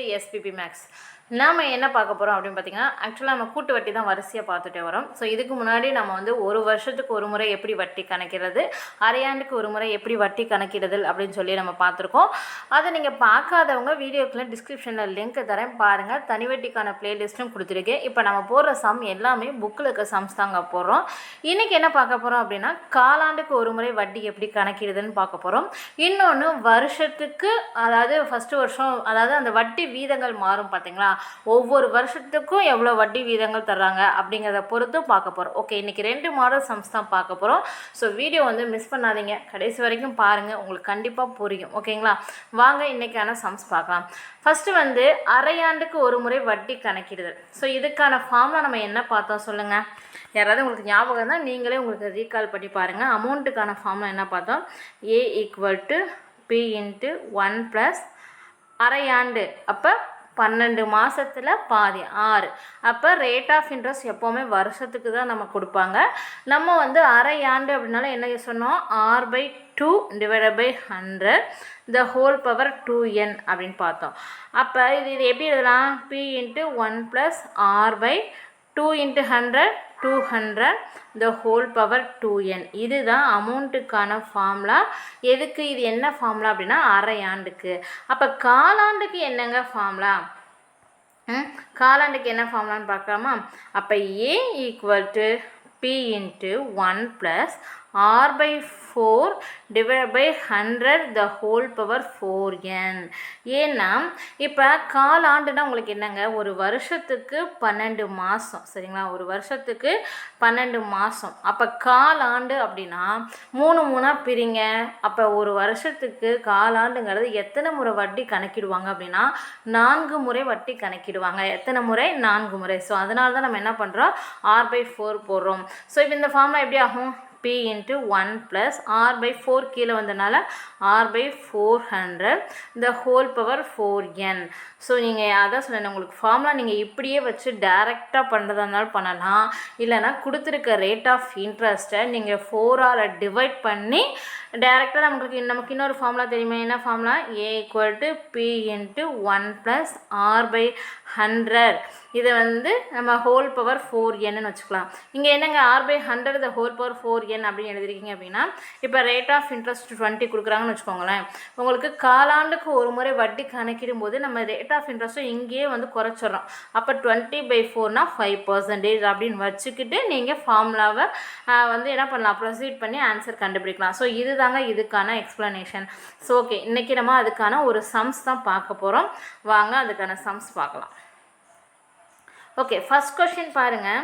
To SPB maths நாம் என்ன பார்க்க போகிறோம் அப்படின்னு பார்த்தீங்கன்னா ஆக்சுவலாக நம்ம கூட்டு வட்டி தான் வரிசையாக பார்த்துட்டே வரோம். ஸோ இதுக்கு முன்னாடி நம்ம வந்து ஒரு வருஷத்துக்கு ஒரு முறை எப்படி வட்டி கணக்கிறது அரையாண்டுக்கு ஒரு முறை எப்படி வட்டி கணக்கிடுதல் அப்படின்னு சொல்லி நம்ம பார்த்துருக்கோம். அதை நீங்கள் பார்க்காதவங்க வீடியோக்குள்ள டிஸ்கிரிப்ஷனில் லிங்க் தரேன். பாருங்கள் தனி வட்டிக்கான பிளேலிஸ்ட்டும் கொடுத்துருக்கேன் இப்போ நம்ம போடுற சம் எல்லாமே புக்கில் இருக்க சம்ஸ் தாங்க போடுறோம். இன்றைக்கி என்ன பார்க்க போகிறோம் அப்படின்னா காலாண்டுக்கு ஒரு முறை வட்டி எப்படி கணக்கிடுதுன்னு பார்க்க போகிறோம் இன்னொன்று வருஷத்துக்கு அதாவது ஃபஸ்ட்டு வருஷம் அதாவது அந்த வட்டி வீதங்கள் மாறும் பார்த்தீங்களா ஒவ்வொரு வருஷத்துக்கும் எவ்வளோ வட்டி வீதங்கள் தர்றாங்க அப்படிங்கிறத பொறுத்தும் பார்க்க போகிறோம் ஓகே இன்றைக்கி ரெண்டு மாடல் சம்ஸ் தான் பார்க்க போகிறோம் ஸோ வீடியோ வந்து மிஸ் பண்ணாதீங்க. கடைசி வரைக்கும் பாருங்கள் உங்களுக்கு கண்டிப்பாக புரியும். ஓகேங்களா வாங்க இன்றைக்கான சம்ஸ் பார்க்கலாம். ஃபஸ்ட்டு வந்து அரையாண்டுக்கு ஒரு முறை வட்டி கணக்கிடுதல். ஸோ இதுக்கான ஃபார்மில் நம்ம என்ன பார்த்தோம் சொல்லுங்கள் யாராவது உங்களுக்கு ஞாபகம் தான் நீங்களே உங்களுக்கு ரீகால் பண்ணி பாருங்கள் அமௌண்ட்டுக்கான ஃபார்மில் என்ன பார்த்தோம்? A equal to P into one plus அரையாண்டு. அப்போ பன்னெண்டு மாதத்தில் பாதி ஆறு. அப்போ ரேட் ஆஃப் இன்ட்ரெஸ்ட் எப்போவுமே வருஷத்துக்கு தான் நம்ம கொடுப்பாங்க. நம்ம வந்து அரை ஆண்டு அப்படின்னால என்ன சொன்னோம்? R by two divided by hundred the whole power two N அப்படின்னு பார்த்தோம். அப்போ இது இது எப்படி எழுதலாம்? P into one plus R by two into hundred two hundred the whole power two N இதுதான் அமௌண்ட்டுக்கான ஃபார்முலா எதுக்கு இது என்ன ஃபார்முலா அப்படின்னா அரையாண்டுக்கு அப்போ காலாண்டுக்கு என்னங்க ஃபார்முலா காலாண்டுக்கு என்ன ஃபார்முலான்னு பார்க்கலாமா? அப்போ A equal to P into one plus R by four divide by hundred the whole power four N ஏன்னா இப்போ காலாண்டுனா உங்களுக்கு என்னங்க? ஒரு வருஷத்துக்கு பன்னெண்டு மாதம் சரிங்களா? ஒரு வருஷத்துக்கு பன்னெண்டு மாதம் அப்போ காலாண்டு அப்படின்னா மூணு மூணாக பிரிங்க. அப்போ ஒரு வருஷத்துக்கு காலாண்டுங்கிறது எத்தனை முறை வட்டி கணக்கிடுவாங்க அப்படின்னா நான்கு முறை வட்டி கணக்கிடுவாங்க. எத்தனை முறை? நான்கு முறை. ஸோ அதனால தான் நம்ம என்ன பண்ணுறோம் ஆர் பை ஃபோர் போடுறோம். ஸோ இப்போ இந்த ஃபார்முலா எப்படி ஆகும்? P into one plus R by four கீழே வந்தனால R by four hundred the whole power four N so நீங்கள் அதான் சொன்னேன் உங்களுக்கு ஃபார்முலா நீங்கள் இப்படியே வச்சு டைரெக்டாக பண்ணுறதா இருந்தாலும் பண்ணலாம். இல்லைனா கொடுத்துருக்க ரேட் ஆஃப் இன்ட்ரெஸ்ட்டை நீங்கள் ஃபோரால் டிவைட் பண்ணி டேரெக்டாக நமக்கு நமக்கு இன்னொரு ஃபார்முலா தெரியுமா? என்ன formula A equal to P into one plus R by hundred இதை வந்து நம்ம ஹோல் பவர் ஃபோர் என்னு வச்சுக்கலாம். இங்கே என்னங்க? R by hundred the whole power four N அப்படின்னு எழுதிருக்கீங்க அப்படின்னா இப்போ ரேட் ஆஃப் இன்ட்ரெஸ்ட் டுவெண்ட்டி கொடுக்குறாங்கன்னு வச்சுக்கோங்களேன். உங்களுக்கு காலாண்டுக்கு ஒரு முறை வட்டி கணக்கிடும் போது நம்ம ரேட் ஆஃப் இன்ட்ரெஸ்ட்டும் இங்கேயே வந்து குறைச்சிட்றோம். அப்போ டுவெண்ட்டி பை ஃபோர்னா ஃபைவ் பர்சன்டேஜ் அப்படின்னு வச்சுக்கிட்டு நீங்கள் ஃபார்முலாவை வந்து என்ன பண்ணலாம் ப்ரொசீட் பண்ணி ஆன்சர் கண்டுபிடிக்கலாம். ஸோ இதுதாங்க இதுக்கான எக்ஸ்ப்ளனேஷன் ஸோ ஓகே இன்றைக்கி நம்ம அதுக்கான ஒரு சம்ஸ் தான் பார்க்க போகிறோம் வாங்க அதுக்கான சம்ஸ் பார்க்கலாம். ஓகே ஃபஸ்ட் கொஷின் பாருங்கள்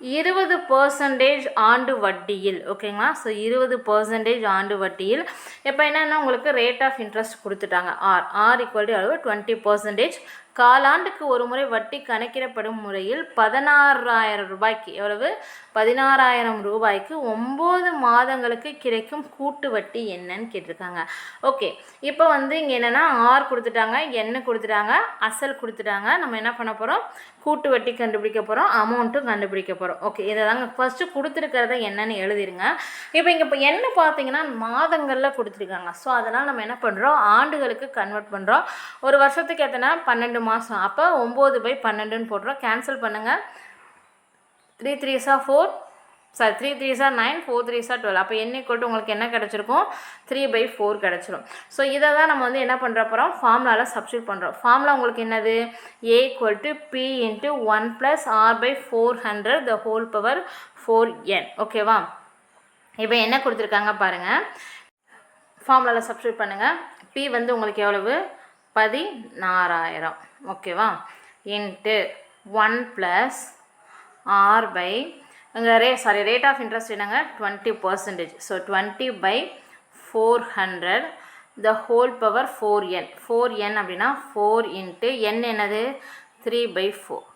இருபது பர்சன்டேஜ் ஆண்டு வட்டியில் ஓகேங்களா ஸோ இருபது பர்சன்டேஜ் ஆண்டு வட்டியில் இப்போ என்னென்னா உங்களுக்கு ரேட் ஆஃப் இன்ட்ரெஸ்ட் கொடுத்துட்டாங்க. ஆர் ஆர் ஈக்குவல் டு அளவு டுவெண்ட்டி பர்சன்டேஜ் காலாண்டுக்கு ஒரு முறை வட்டி கணக்கிடப்படும் முறையில் பதினாறாயிரம் ரூபாய்க்கு எவ்வளவு? பதினாறாயிரம் ரூபாய்க்கு ஒம்பது மாதங்களுக்கு கிடைக்கும் கூட்டு வட்டி என்னன்னு கேட்டிருக்காங்க. ஓகே இப்போ வந்து இங்கே என்னென்னா ஆர் கொடுத்துட்டாங்க என்ன கொடுத்துட்டாங்க அசல் கொடுத்துட்டாங்க. நம்ம என்ன பண்ண போகிறோம் கூட்டு வட்டி கண்டுபிடிக்க போகிறோம் அமௌண்ட்டும் கண்டுபிடிக்க போகிறோம் ஓகே இதை தாங்க ஃபஸ்ட்டு கொடுத்துருக்கிறத என்னென்னு எழுதிருங்க. இப்போ இங்கே இப்போ என்ன பார்த்தீங்கன்னா மாதங்களில் கொடுத்துருக்காங்க. ஸோ அதெல்லாம் நம்ம என்ன பண்ணுறோம் ஆண்டுகளுக்கு கன்வெர்ட் பண்ணுறோம் ஒரு வருஷத்துக்கு எத்தனை? பன்னெண்டு மாதம் அப்போ ஒம்பது பை பன்னெண்டுன்னு போடுறோம் கேன்சல் பண்ணுங்கள் த்ரீ த்ரீ சார் ஃபோர் சார் த்ரீ த்ரீ சார் நைன் ஃபோர் த்ரீ சார் டுவெல் அப்போ என்ன கொட்டு உங்களுக்கு என்ன கிடச்சிருக்கும்? த்ரீ பை ஃபோர் கிடச்சிரும். ஸோ இதை தான் நம்ம வந்து என்ன பண்ணுற ஃபார்முலாவில் சப்ஸ்டியூட் பண்ணுறோம் ஃபார்முலா உங்களுக்கு என்னது? A equal to P into one plus R by four hundred the whole power four N ஓகேவா இப்போ என்ன கொடுத்துருக்காங்க பாருங்கள் ஃபார்முலாவில் சப்ஸ்டியூட் பண்ணுங்கள் பி வந்து உங்களுக்கு எவ்வளவு? பதினாறாயிரம். ஓகேவா? Into one plus R by இங்கே ரே சாரி ரேட் ஆஃப் இன்ட்ரெஸ்ட் என்னங்க? Twenty percentage so twenty by four hundred the whole power four N four N அப்படின்னா ஃபோர் இன்ட்டு என் என்னது? த்ரீ பை ஃபோர்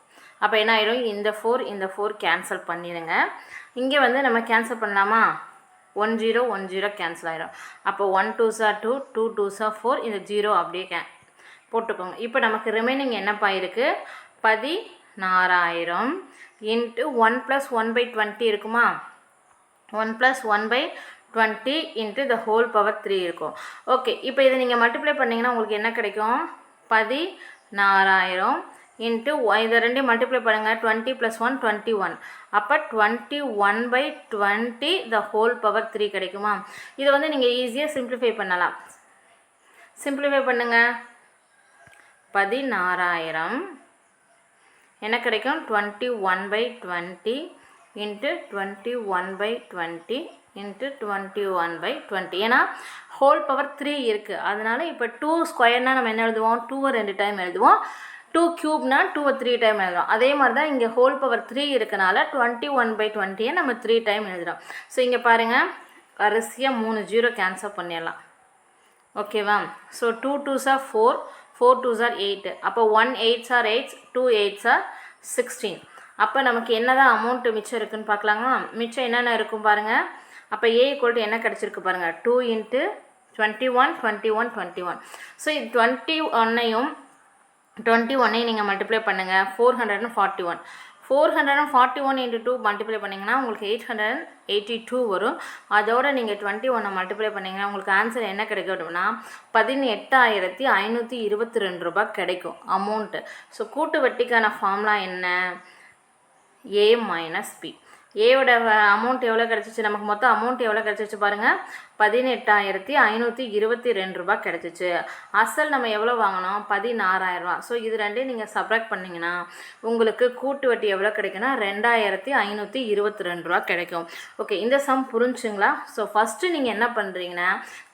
அப்போ என்ன ஆயிடும்? இந்த ஃபோர் இந்த ஃபோர் கேன்சல் பண்ணிடுங்க. இங்கே வந்து நம்ம கேன்சல் பண்ணலாமா? One zero one zero cancel ஆயிடும் அப்போ ஒன் டூ சார் டூ டூ டூ சார் ஃபோர் இந்த ஜீரோ அப்படியே கே போட்டுக்கோங்க. இப்போ நமக்கு ரிமைனிங் என்னப்பா இருக்குது பதினாறாயிரம் into one plus one by twenty இருக்குமா? One plus one by twenty into the whole power three இருக்கும். ஓகே இப்போ இதை நீங்கள் மல்டிப்ளை பண்ணிங்கன்னா உங்களுக்கு என்ன கிடைக்கும்? பதினாறாயிரம் இன்ட்டு இதை ரெண்டையும் மல்டிப்ளை பண்ணுங்கள் twenty plus one twenty one அப்போ twenty one by twenty the whole power three கிடைக்குமா? இதை வந்து நீங்கள் ஈஸியாக சிம்பிளிஃபை பண்ணலாம். சிம்பிளிஃபை பண்ணுங்கள் பதினாறாயிரம். என்ன கிடைக்கும் twenty one by twenty into twenty one by twenty into twenty one by twenty ஏன்னா ஹோல் பவர் த்ரீ இருக்குது அதனால் இப்போ டூ ஸ்கொயர்னால் நம்ம என்ன எழுதுவோம்? டூவை ரெண்டு டைம் எழுதுவோம். டூ க்யூப்னால் டூவை த்ரீ டைம் எழுதுறோம். அதே மாதிரி தான் இங்கே ஹோல் பவர் த்ரீ இருக்கனால டுவெண்ட்டி ஒன் பை டுவெண்ட்டியை நம்ம த்ரீ டைம் எழுதுகிறோம் ஸோ இங்கே பாருங்கள் கடைசியாக மூணு ஜீரோ கேன்சல் பண்ணிடலாம். ஓகேவா so two twos four four two sir eight அப்போ one eights are eights two eights are sixteen அப்போ நமக்கு என்ன தான் அமௌண்ட்டு மிச்சம் இருக்குன்னு பார்க்கலாங்களா மிச்சம் என்னென்ன இருக்கும் பாருங்கள் அப்போ ஏ ஈக்குவல் என்ன கிடச்சிருக்கு பாருங்கள் two into twenty one twenty one twenty one so இது டுவெண்ட்டி ஒன்னையும் டுவெண்ட்டி ஒன்னையும் நீங்கள் மல்டிப்ளை பண்ணுங்கள் four hundred and forty one four hundred and forty one into two multiply பண்ணிங்கன்னா உங்களுக்கு eight hundred and eighty two வரும். அதோட நீங்கள் டுவெண்ட்டி ஒன்னை மல்டிப்ளை பண்ணிங்கன்னா உங்களுக்கு ஆன்சர் என்ன கிடைக்கும் அப்படின்னா பதினெட்டாயிரத்தி ஐநூற்றி இருபத்தி ரெண்டு ரூபாய் கிடைக்கும் அமௌண்ட்டு ஸோ கூட்டு வட்டிக்கான ஃபார்முலா என்ன? ஏ மைனஸ் பி ஏவோட அமௌண்ட் எவ்வளோ கிடச்சிச்சு? நமக்கு மொத்தம் அமௌண்ட் எவ்வளோ கிடச்சிச்சு பாருங்கள் பதினெட்டாயிரத்தி ஐநூற்றி இருபத்தி ரெண்டு ரூபா கிடச்சிச்சு. அசல் நம்ம எவ்வளோ வாங்கினோம்? பதினாறாயிரரூவா ஸோ இது ரெண்டையும் நீங்கள் சப்ராக்ட் பண்ணிங்கன்னா உங்களுக்கு கூட்டு வட்டி எவ்வளோ கிடைக்குன்னா ரெண்டாயிரத்தி ஐநூற்றி இருபத்தி ரெண்டு ரூபா கிடைக்கும். ஓகே இந்த சம் புரிஞ்சுங்களா? ஸோ ஃபஸ்ட்டு நீங்கள் என்ன பண்ணுறீங்கன்னா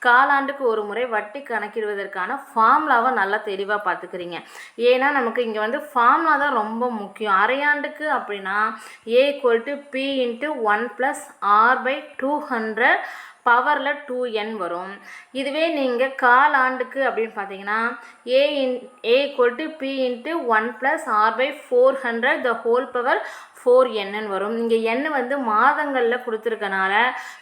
காலாண்டுக்கு ஒரு முறை வட்டி கணக்கிடுவதற்கான ஃபார்முலாவை நல்லா தெளிவாக பார்த்துக்கிறீங்க. ஏன்னா நமக்கு இங்கே வந்து ஃபார்முலா தான் ரொம்ப முக்கியம். அரையாண்டுக்கு அப்படின்னா A equal to P into one plus R by two hundred பவரில் டூ என் வரும். இதுவே நீங்கள் கால் ஆண்டுக்கு அப்படின்னு பார்த்தீங்கன்னா A in A equal to P into one plus R by four hundred the whole power four என்னன்னு வரும். இங்கே எண் வந்து மாதங்களில் கொடுத்துருக்கனால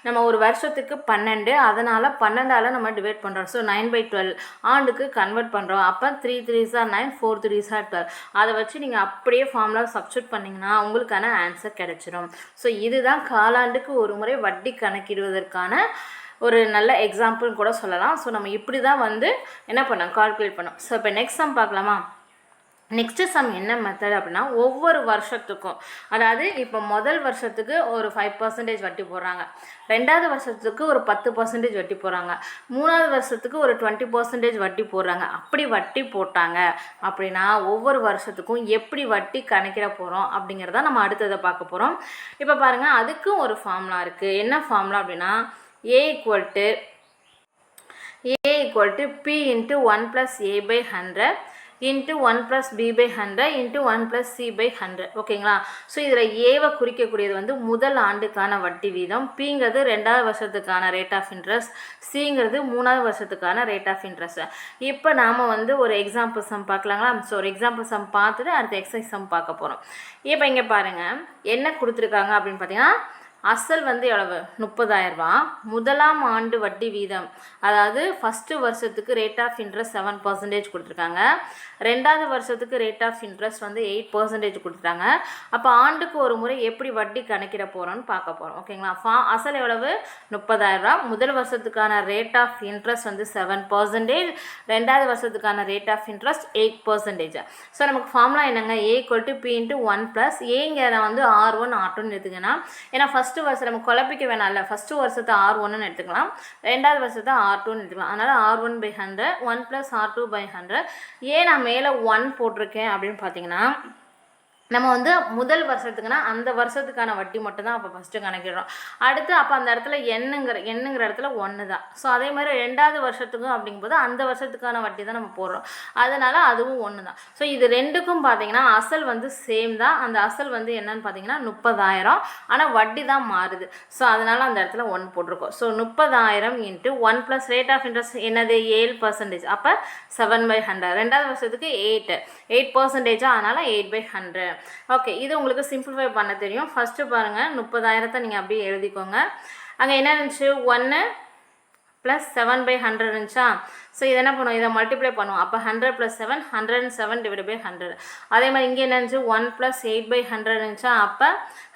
நம்ம ஒரு வருஷத்துக்கு பன்னெண்டு அதனால் பன்னெண்டால் நம்ம டிவைட் பண்ணுறோம் ஸோ நைன் பை டுவெல் ஆண்டுக்கு கன்வெர்ட் பண்ணுறோம் அப்போ த்ரீ த்ரீ சார் நைன் ஃபோர் த்ரீ சார் டுவெல் அதை வச்சு நீங்கள் அப்படியே ஃபார்முலா சப்ஸ்டியூட் பண்ணிங்கன்னா உங்களுக்கான ஆன்சர் கிடச்சிரும். ஸோ இதுதான் காலாண்டுக்கு ஒரு முறை வட்டி கணக்கிடுவதற்கான ஒரு நல்ல எக்ஸாம்பிள் கூட சொல்லலாம். ஸோ நம்ம இப்படி தான் வந்து என்ன பண்ணோம்? கால்குலேட் பண்ணோம். ஸோ இப்போ நெக்ஸ்ட் சம் பார்க்கலாமா? நெக்ஸ்ட்டு சம் என்ன மெத்தட் அப்படின்னா ஒவ்வொரு வருஷத்துக்கும் அதாவது இப்போ முதல் வருஷத்துக்கு ஒரு ஃபைவ் பர்சன்டேஜ் வட்டி போடுறாங்க. ரெண்டாவது வருஷத்துக்கு ஒரு பத்து பர்சன்டேஜ் வட்டி போடுறாங்க. மூணாவது வருஷத்துக்கு ஒரு டுவெண்ட்டி பர்சன்டேஜ் வட்டி போடுறாங்க. அப்படி வட்டி போட்டாங்க அப்படின்னா ஒவ்வொரு வருஷத்துக்கும் எப்படி வட்டி கணக்கிட போகிறோம் அப்படிங்கிறத நம்ம அடுத்ததை பார்க்க போகிறோம் இப்போ பாருங்கள் அதுக்கும் ஒரு ஃபார்முலா இருக்குது என்ன ஃபார்முலா அப்படின்னா A equal to A equal to P into one plus A by hundred into one plus B by hundred into one plus C by hundred ஓகேங்களா ஸோ இதில் ஏவை குறிக்கக்கூடியது வந்து முதல் ஆண்டுக்கான வட்டி வீதம் பிங்கிறது ரெண்டாவது வருஷத்துக்கான ரேட் ஆஃப் இன்ட்ரெஸ்ட் சிங்கிறது மூணாவது வருஷத்துக்கான ரேட் ஆஃப் இன்ட்ரெஸ்ட் இப்போ நாம் வந்து ஒரு எக்ஸாம்பிள் சம் பார்க்கலாங்களா? ஸோ ஒரு எக்ஸாம்பிள் சம் பார்த்துட்டு அடுத்த எக்ஸசைஸ் சம் பார்க்க போகிறோம் இப்போ இங்கே பாருங்கள் என்ன கொடுத்துருக்காங்க அப்படின்னு பார்த்தீங்கன்னா அசல் வந்து எவ்வளவு? முப்பதாயிரரூபா முதலாம் ஆண்டு வட்டி வீதம். அதாவது ஃபஸ்ட்டு வருஷத்துக்கு rate of interest seven percentage கொடுத்துருக்காங்க. ரெண்டாவது வருஷத்துக்கு ரேட் ஆஃப் இன்ட்ரெஸ்ட் வந்து எயிட் பர்சன்டேஜ் கொடுத்துட்டாங்க அப்போ ஆண்டுக்கு ஒரு முறை எப்படி வட்டி கணக்கிட போகிறோம்னு பார்க்க போகிறோம் ஓகேங்களா ஃபா அசல் எவ்வளவு? முப்பதாயிரரூபா முதல் வருஷத்துக்கான ரேட் ஆஃப் இன்ட்ரெஸ்ட் வந்து செவன் பர்சன்டேஜ் ரெண்டாவது வருஷத்துக்கான rate of interest eight percentage so நமக்கு ஃபார்முலா என்னங்க? A equal to P into one plus ஏங்கிற வந்து ஆர் ஒன் ஆர் டூன்னு எடுத்துங்கன்னா ஏன்னா ஃபஸ்ட்டு வருஷம் நம்ம குழப்பிக்க வேணாம்ல ஃபஸ்ட்டு வருஷத்தை ஆர் ஒன்னு எடுத்துக்கலாம். ரெண்டாவது வருஷத்தை ஆர் டூன்னு எடுத்துக்கலாம். அதனால் R one by hundred one plus R two by hundred ஏன் நான் மேலே ஒன் போட்டிருக்கேன் அப்படின்னு பார்த்தீங்கன்னா நம்ம வந்து முதல் வருஷத்துக்குன்னா அந்த வருஷத்துக்கான வட்டி மட்டும் தான் அப்போ ஃபஸ்ட்டு கணக்கிடுறோம். அடுத்து அப்போ அந்த இடத்துல எண்ணுங்கிற எண்ணுங்கிற இடத்துல ஒன்று தான் ஸோ அதே மாதிரி ரெண்டாவது வருஷத்துக்கும் அப்படிங்கும்போது அந்த வருஷத்துக்கான வட்டி தான் நம்ம போடுறோம். அதனால் அதுவும் ஒன்று தான் ஸோ இது ரெண்டுக்கும் பார்த்தீங்கன்னா அசல் வந்து சேம் தான். அந்த அசல் வந்து என்னன்னு பார்த்தீங்கன்னா முப்பதாயிரம். ஆனால் வட்டி தான் மாறுது. ஸோ அதனால் அந்த இடத்துல ஒன் போட்டிருக்கோம். ஸோ முப்பதாயிரம் into one plus rate of interest என்னது? ஏழு பர்சன்டேஜ் அப்போ செவன் பை ஹண்ட்ரட் ரெண்டாவது வருஷத்துக்கு எயிட்டு எயிட் பர்சன்டேஜாக அதனால் எயிட் பை ஹண்ட்ரட் ஓகே இது உங்களுக்கு சிம்பிளிஃபை பண்ண தெரியும். ஃபஸ்ட்டு பாருங்கள் முப்பதாயிரத்தை நீங்கள் அப்படியே எழுதிக்கோங்க. அங்கே என்ன இருந்துச்சு? ஒன்று ப்ளஸ் செவன் பை ஹண்ட்ரட் இருந்துச்சா? ஸோ இதை என்ன பண்ணுவோம் இதை மல்டிப்ளை பண்ணுவோம் அப்போ hundred plus seven hundred and seven divide by hundred அதே மாதிரி இங்கே என்ன இருந்துச்சு? One plus eight by hundred இருந்துச்சா? அப்போ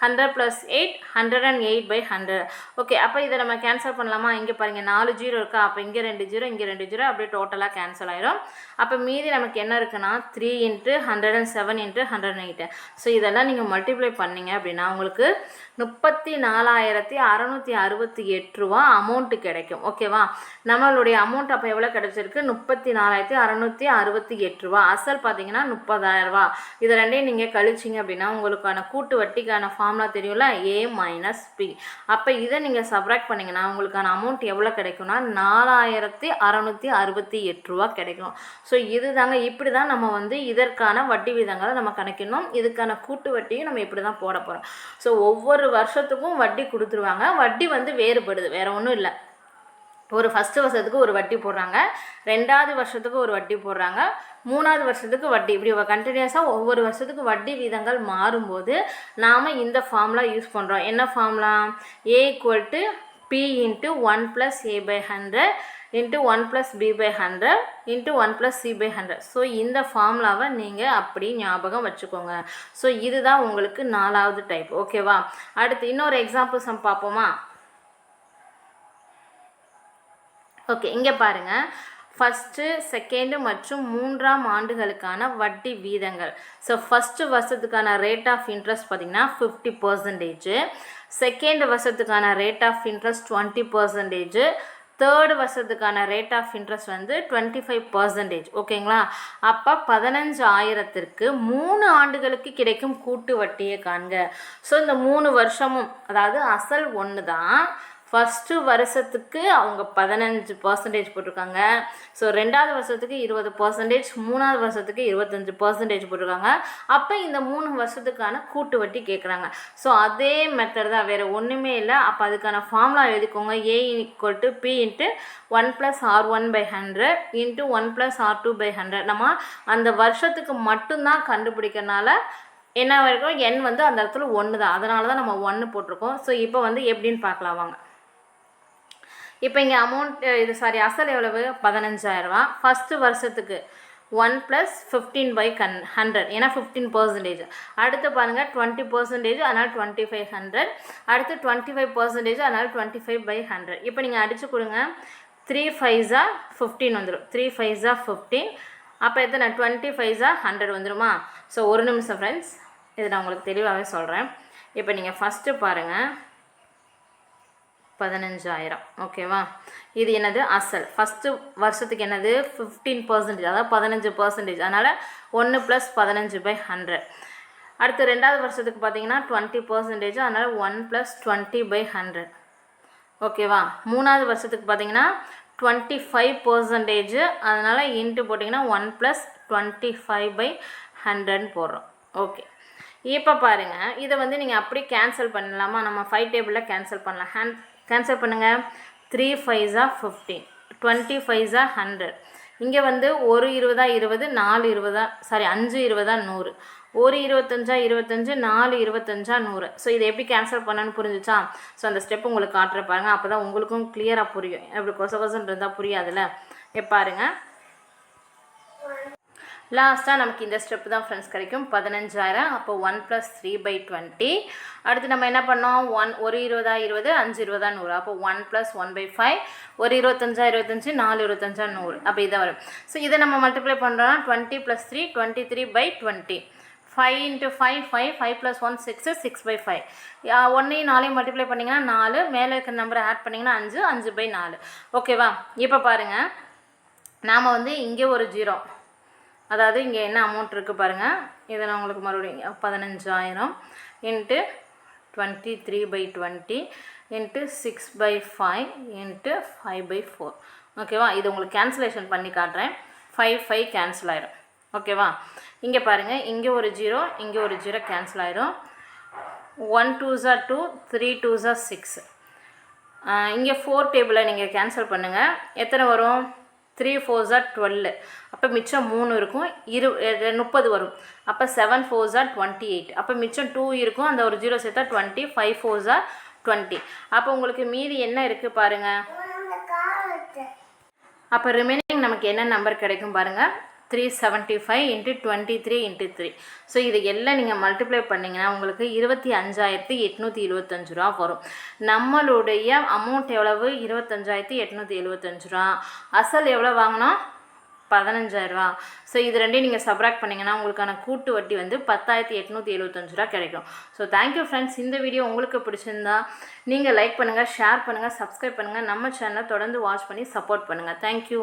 hundred plus eight hundred and eight by hundred okay அப்போ இதை நம்ம கேன்சல் பண்ணலாமா? இங்கே பாருங்கள் நாலு ஜீரோ இருக்கா? அப்போ இங்கே ரெண்டு ஜீரோ இங்கே ரெண்டு ஜீரோ அப்படியே டோட்டலாக கேன்சல் ஆயிரும். அப்போ மீதி நமக்கு என்ன இருக்குன்னா? Three into hundred and seven into hundred and eight so இதெல்லாம் நீங்கள் மல்டிப்ளை பண்ணீங்க அப்படின்னா உங்களுக்கு முப்பத்தி நாலாயிரத்தி அறநூற்றி அறுபத்தி எட்டு ரூபா அமௌண்ட்டு கிடைக்கும். ஓகேவா நம்மளுடைய அமௌண்ட் அப்போ எவ்வளோ கிடைக்கும் கிடைச்சிருக்கு முப்பத்தி நாலாயிரத்தி அறநூற்றி அறுபத்தி எட்டு ரூபா. அசல் பார்த்தீங்கன்னா முப்பதாயிரம் ரூபா. இது ரெண்டையும் நீங்கள் கழிச்சிங்க அப்படின்னா உங்களுக்கான கூட்டு வட்டிக்கான ஃபார்முலா தெரியும்ல? ஏ மைனஸ் பி அப்போ இதை நீங்கள் சப்ராக்ட் பண்ணிங்கன்னா உங்களுக்கான அமௌண்ட் எவ்வளோ கிடைக்கும்னா நாலாயிரத்தி அறநூற்றி அறுபத்தி எட்டு ரூபா கிடைக்கும். ஸோ இதுதாங்க. இப்படி தான் நம்ம வந்து இதற்கான வட்டி விதங்களை நம்ம கணக்கிடணும். இதுக்கான கூட்டு வட்டியும் நம்ம இப்படி தான் போட போகிறோம் ஸோ ஒவ்வொரு வருஷத்துக்கும் வட்டி கொடுத்துருவாங்க. வட்டி வந்து வேறுபடுது. வேறு ஒன்றும் இல்லை. ஒரு ஃபஸ்ட்டு வருஷத்துக்கு ஒரு வட்டி போடுறாங்க. ரெண்டாவது வருஷத்துக்கு ஒரு வட்டி போடுறாங்க. மூணாவது வருஷத்துக்கு வட்டி. இப்படி கண்டினியூஸாக ஒவ்வொரு வருஷத்துக்கு வட்டி வீதங்கள் மாறும்போது நாம் இந்த ஃபார்முலா யூஸ் பண்ணுறோம் என்ன formula A equal to B into one plus A by hundred into one plus B by hundred into one plus C by hundred so இந்த ஃபார்முலாவை நீங்கள் அப்படி ஞாபகம் வச்சுக்கோங்க. ஸோ இதுதான் உங்களுக்கு நாலாவது டைப் ஓகேவா அடுத்து இன்னொரு எக்ஸாம்பிள் சம் பார்ப்போமா? ஓகே இங்கே பாருங்கள் ஃபஸ்ட்டு செகண்டு மற்றும் மூன்றாம் ஆண்டுகளுக்கான வட்டி வீதங்கள். ஸோ ஃபஸ்ட்டு வருஷத்துக்கான ரேட் ஆஃப் இன்ட்ரெஸ்ட் பார்த்திங்கன்னா ஃபிஃப்டி பர்சன்டேஜு செகண்ட் வருஷத்துக்கான rate of interest twenty percentage third வருஷத்துக்கான ரேட் ஆஃப் இன்ட்ரெஸ்ட் வந்து டுவெண்ட்டி ஃபைவ் பர்சன்டேஜ் ஓகேங்களா அப்போ பதினஞ்சு ஆயிரத்திற்கு மூணு ஆண்டுகளுக்கு கிடைக்கும் கூட்டு வட்டியை காண்க. ஸோ இந்த மூணு வருஷமும் அதாவது அசல் ஒன்று தான் ஃபஸ்ட்டு வருஷத்துக்கு அவங்க பதினஞ்சு பர்சன்டேஜ் போட்டிருக்காங்க. ஸோ ரெண்டாவது வருஷத்துக்கு இருபது பர்சன்டேஜ் மூணாவது வருஷத்துக்கு இருபத்தஞ்சு பர்சன்டேஜ் போட்டிருக்காங்க. அப்போ இந்த மூணு வருஷத்துக்கான கூட்டு வட்டி கேட்குறாங்க ஸோ அதே மெத்தட் தான் வேறு ஒன்றுமே இல்லை. அப்போ அதுக்கான ஃபார்முலா எழுதிக்கோங்க. A equal to B into one plus R one by hundred into one plus R two by hundred நம்ம அந்த வருஷத்துக்கு மட்டும்தான் கண்டுபிடிக்கிறனால என்ன வரைக்கும்? எண் வந்து அந்த இடத்துல ஒன்று தான் அதனால தான் நம்ம ஒன்று போட்டிருக்கோம். ஸோ இப்போ வந்து எப்படின்னு பார்க்கலாம் வாங்க. இப்போ இங்கே அமௌண்ட் இது சாரி அசல் எவ்வளவு? பதினஞ்சாயிரரூவா. ஃபஸ்ட்டு வருஷத்துக்கு ஒன் ப்ளஸ் ஃபிஃப்டீன் பை கன் ஹண்ட்ரட் ஏன்னா ஃபிஃப்டீன் பர்சன்டேஜ் அடுத்து பாருங்கள் டுவெண்ட்டி பர்சன்டேஜ் அதனால் டுவெண்ட்டி ஃபைவ் ஹண்ட்ரட் அடுத்து டுவெண்ட்டி ஃபைவ் பர்சன்டேஜ் அதனால் டுவெண்ட்டி ஃபைவ் பை ஹண்ட்ரட் இப்போ நீங்கள் அடித்து கொடுங்க. த்ரீ ஃபைவ்ஸா ஃபிஃப்டீன் வந்துடும் த்ரீ ஃபைவ்ஸா ஃபிஃப்டீன் அப்போ எத்தனை? டுவெண்ட்டி ஃபைவ்ஸா ஹண்ட்ரட் வந்துருமா? ஸோ ஒரு நிமிஷம் ஃப்ரெண்ட்ஸ் இது நான் உங்களுக்கு தெளிவாகவே சொல்கிறேன் இப்போ நீங்கள் ஃபஸ்ட்டு பாருங்கள் பதினஞ்சாயிரம். ஓகேவா? இது என்னது? அசல். ஃபஸ்ட்டு வருஷத்துக்கு என்னது? ஃபிஃப்டீன் பர்சன்டேஜ் அதாவது பதினஞ்சு பர்சன்டேஜ் அதனால் ஒன்று ப்ளஸ் பதினஞ்சு பை ஹண்ட்ரட் அடுத்து ரெண்டாவது வருஷத்துக்கு பார்த்தீங்கன்னா டுவெண்ட்டி பர்சன்டேஜ் அதனால் one plus twenty by hundred ஓகேவா? மூணாவது வருஷத்துக்கு பார்த்தீங்கன்னா டுவெண்ட்டி ஃபைவ் பர்சன்டேஜ் அதனால் இன்ட்டு போட்டிங்கன்னா one plus twenty five by ஹண்ட்ரட்னு போடுறோம். ஓகே. இப்போ பாருங்கள் இதை வந்து நீங்கள் அப்படி கேன்சல் பண்ணலாமா? நம்ம ஃபைவ் டேபிளில் கேன்சல் பண்ணலாம். ஹேண்ட் கேன்சல் பண்ணுங்கள் த்ரீ ஃபைவ்ஸா ஃபிஃப்டீன் டுவெண்ட்டி ஃபைவ்ஸா ஹண்ட்ரட் இங்கே வந்து ஒரு இருபதா இருபது நாலு இருபதா சாரி அஞ்சு இருபதா நூறு. ஒரு இருபத்தஞ்சா இருபத்தஞ்சு நாலு இருபத்தஞ்சா நூறு. ஸோ இதை எப்படி கேன்சல் பண்ணணும்னு புரிஞ்சுச்சா? ஸோ அந்த ஸ்டெப் உங்களுக்கு காட்டுற பாருங்க. அப்போ தான் உங்களுக்கும் கிளியராக புரியும். எப்படி கொச கொசன் இருந்தால் புரியாதுல்ல? பாருங்கள் லாஸ்ட்டாக நமக்கு இந்த ஸ்டெப் தான் ஃப்ரெண்ட்ஸ் கிடைக்கும். பதினஞ்சாயிரம் அப்போ one plus three by twenty அடுத்து நம்ம என்ன பண்ணோம்? ஒன் ஒரு இருபதா இருபது அஞ்சு இருபதா நூறு. அப்போ one plus one by five ஒரு இருபத்தஞ்சா இருபத்தஞ்சு நாலு இருபத்தஞ்சா நூறு. அப்போ இதை வரும். ஸோ இதை நம்ம மல்டிப்ளை பண்ணுறோம்னா twenty plus three twenty three by twenty five into five five five plus one six six by five ஒன்றையும் நாலையும் மல்டிப்ளை பண்ணிங்கன்னா நாலு மேலே இருக்கிற நம்பரை ஆட் பண்ணிங்கன்னா அஞ்சு அஞ்சு பை நாலு. ஓகேவா இப்போ பாருங்கள் நாம் வந்து இங்கே ஒரு ஜீரோ அதாவது இங்கே என்ன அமௌண்ட் இருக்குது பாருங்கள் இதை நான் உங்களுக்கு மறுபடியும் பதினஞ்சாயிரம் into twenty three by twenty into six by five into five by four ஓகேவா இது உங்களுக்கு கேன்சலேஷன் பண்ணி காட்டுறேன். ஃபைவ் ஃபைவ் கேன்சல் ஆயிரும். ஓகேவா இங்கே பாருங்கள் இங்கே ஒரு ஜீரோ இங்கே ஒரு ஜீரோ கேன்சல் ஆயிரும். ஒன் டூ ஜா டூ த்ரீ டூ ஜா சிக்ஸ் இங்கே ஃபோர் டேபிளை நீங்கள் கேன்சல் பண்ணுங்கள் எத்தனை வரும்? த்ரீ ஃபோர் ஜார் டுவெல் அப்போ மிச்சம் மூணு இருக்கும் இரு முப்பது வரும். அப்போ செவன் ஃபோர் ஜார் டுவெண்ட்டி எயிட் அப்போ மிச்சம் டூ இருக்கும் அந்த ஒரு ஜீரோ சேர்த்தா டுவெண்ட்டி ஃபைவ் ஃபோர் ஜார் டுவெண்ட்டி அப்போ உங்களுக்கு மீதி என்ன இருக்குது பாருங்கள் அப்போ ரிமைனிங் நமக்கு என்ன நம்பர் கிடைக்கும் பாருங்கள் three seventy five into twenty three into three so இது எல்லாம் நீங்கள் மல்டிப்ளை பண்ணிங்கன்னா உங்களுக்கு இருபத்தி அஞ்சாயிரத்தி எட்நூற்றி இருபத்தஞ்சு ரூபா வரும். நம்மளுடைய அமௌண்ட் எவ்வளவு? இருபத்தஞ்சாயிரத்தி எட்நூற்றி எழுபத்தஞ்சு ரூபா. அசல் எவ்வளோ வாங்கினோம்? பதினஞ்சாயிரரூவா ஸோ இது ரெண்டையும் நீங்கள் சப்ராக்ட் பண்ணிங்கன்னா உங்களுக்கான கூட்டு வட்டி வந்து பத்தாயிரத்தி எட்நூற்றி எழுபத்தஞ்சு ரூபா கிடைக்கும். ஸோ தேங்க்யூ ஃப்ரெண்ட்ஸ் இந்த வீடியோ உங்களுக்கு பிடிச்சிருந்தா நீங்கள் லைக் பண்ணுங்கள் ஷேர் பண்ணுங்கள் சப்ஸ்கிரைப் பண்ணுங்கள் நம்ம சேனலை தொடர்ந்து வாட்ச் பண்ணி சப்போர்ட் பண்ணுங்கள் தேங்க்யூ